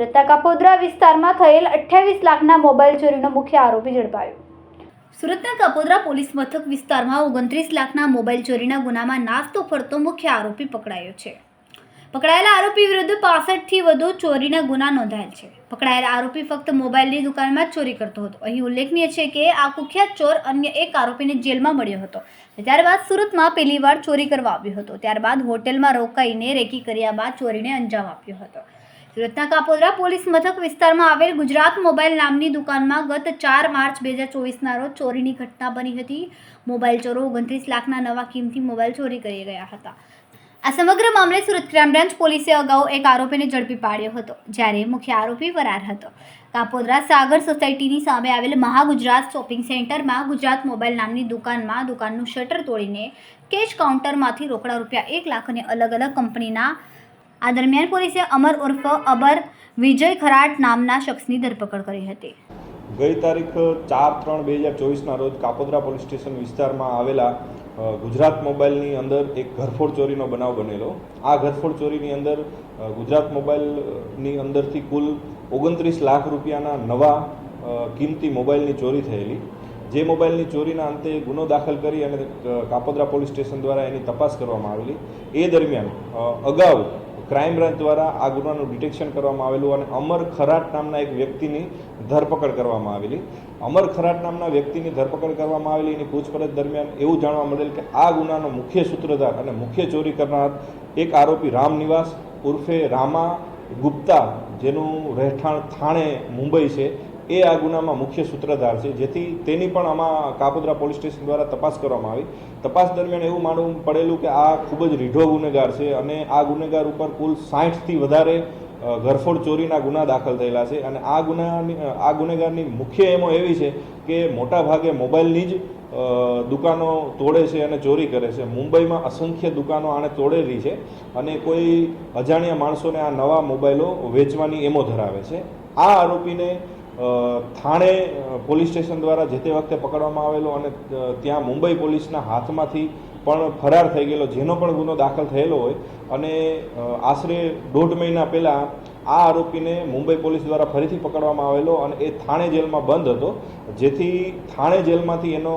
સુરતના કપોદરા વિસ્તારમાં થયેલ અઠ્યાવીસ લાખના મોબાઈલ ચોરીનો મુખ્ય આરોપી ઝડપાયો. સુરતના કપોદરા પોલીસ મથક વિસ્તારમાં ઓગણત્રીસ લાખના મોબાઈલ ચોરીના ગુનામાં નાસ્તો ફરતો મુખ્ય આરોપી પકડાયો છે. પકડાયેલા આરોપી વિરુદ્ધ પાસઠથી વધુ ચોરીના ગુના નોંધાયેલ છે. પકડાયેલા આરોપી ફક્ત મોબાઈલની દુકાનમાં ચોરી કરતો હતો. અહીં ઉલ્લેખનીય છે કે આ કુખ્યાત ચોર અન્ય એક આરોપીને જેલમાં મળ્યો હતો. ત્યારબાદ સુરતમાં પહેલીવાર ચોરી કરવા આવ્યો હતો. ત્યારબાદ હોટેલમાં રોકાઈને રેકી કર્યા બાદ ચોરીને અંજામ આપ્યો હતો. સુરતના કાપોદ્રા પોલીસ મથક વિસ્તારમાં આવેલ ગુજરાત મોબાઈલ નામની દુકાનમાં ગત ચાર માર્ચ બે હજાર ચોવીસના રોજ ચોરીની ઘટના બની હતી. મોબાઈલ ચોરો ઓગણત્રીસ લાખના નવા કિંમતી મોબાઈલ ચોરી કરી ગયા હતા. આ સમગ્ર મામલે સુરત ક્રાઇમ બ્રાન્ચ પોલીસે અગાઉ એક આરોપીને ઝડપી પાડ્યો હતો, જ્યારે મુખ્ય આરોપી ફરાર હતો. કાપોદ્રા સાગર સોસાયટીની સામે આવેલ મહાગુજરાત શોપિંગ સેન્ટરમાં ગુજરાત મોબાઈલ નામની દુકાનમાં દુકાનનું શટર તોડીને કેશ કાઉન્ટરમાંથી રોકડા રૂપિયા એક લાખ અને અલગ અલગ કંપનીના આ દરમિયાન પોલીસે અમર ઉર્ફ અબર વિજય ખરાટ નામના શખ્સની ધરપકડ કરી હતી. ગઈ તારીખ ચાર ત્રણ બે હજાર ચોવીસના રોજ કાપોદ્રા પોલીસ સ્ટેશન વિસ્તારમાં આવેલા ગુજરાત મોબાઈલની અંદર એક ઘરફોડ ચોરીનો બનાવ બનેલો. આ ઘરફોડ ચોરીની અંદર ગુજરાત મોબાઈલની અંદરથી કુલ ઓગણત્રીસ લાખ રૂપિયાના નવા કિંમતી મોબાઈલની ચોરી થયેલી. જે મોબાઈલની ચોરીના અંતે ગુનો દાખલ કરી અને કાપોદ્રા પોલીસ સ્ટેશન દ્વારા એની તપાસ કરવામાં આવેલી. એ દરમિયાન અગાઉ ક્રાઇમ બ્રાન્ચ દ્વારા આ ગુનાનું ડિટેક્શન કરવામાં આવેલું અને અમર ખરાટ નામના એક વ્યક્તિની ધરપકડ કરવામાં આવેલી. અમર ખરાટ નામના વ્યક્તિની ધરપકડ કરવામાં આવેલી. એની પૂછપરછ દરમિયાન એવું જાણવા મળેલ કે આ ગુનાનો મુખ્ય સૂત્રધાર અને મુખ્ય ચોરી કરનાર એક આરોપી રામ નિવાસ ઉર્ફે રામા ગુપ્તા, જેનું રહેઠાણ થાણે મુંબઈ છે. એ આ ગુનામાં મુખ્ય સૂત્રધાર છે. જેથી તેની પણ આમાં કાપોદ્રા પોલીસ સ્ટેશન દ્વારા તપાસ કરવામાં આવી. તપાસ દરમિયાન એવું માનવું પડેલું કે આ ખૂબ જ રીઢો ગુનેગાર છે અને આ ગુનેગાર ઉપર કુલ સાઠથી વધારે ઘરફોડ ચોરીના ગુના દાખલ થયેલા છે. અને આ ગુનાની આ ગુનેગારની મુખ્ય એમો એવી છે કે મોટા ભાગે મોબાઈલની જ દુકાનો તોડે છે અને ચોરી કરે છે. મુંબઈમાં અસંખ્ય દુકાનો આણે તોડેલી છે અને કોઈ અજાણ્યા માણસોને આ નવા મોબાઈલો વેચવાની એમો ધરાવે છે. આ આરોપીને થાણે પોલીસ સ્ટેશન દ્વારા જે તે વખતે પકડવામાં આવેલો અને ત્યાં મુંબઈ પોલીસના હાથમાંથી પણ ફરાર થઈ ગયેલો, જેનો પણ ગુનો દાખલ થયેલો હોય. અને આશરે દોઢ મહિના પહેલાં આ આરોપીને મુંબઈ પોલીસ દ્વારા ફરીથી પકડવામાં આવેલો અને એ થાણે જેલમાં બંધ હતો. જેથી થાણે જેલમાંથી એનો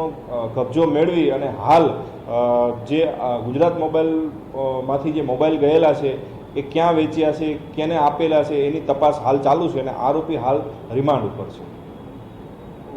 કબજો મેળવી અને હાલ જે ગુજરાત મોબાઈલમાંથી જે મોબાઈલ ગયેલા છે એ ક્યાં વેચ્યા છે, કેને આપેલા છે, એની તપાસ હાલ ચાલુ છે અને આરોપી હાલ રિમાન્ડ ઉપર છે.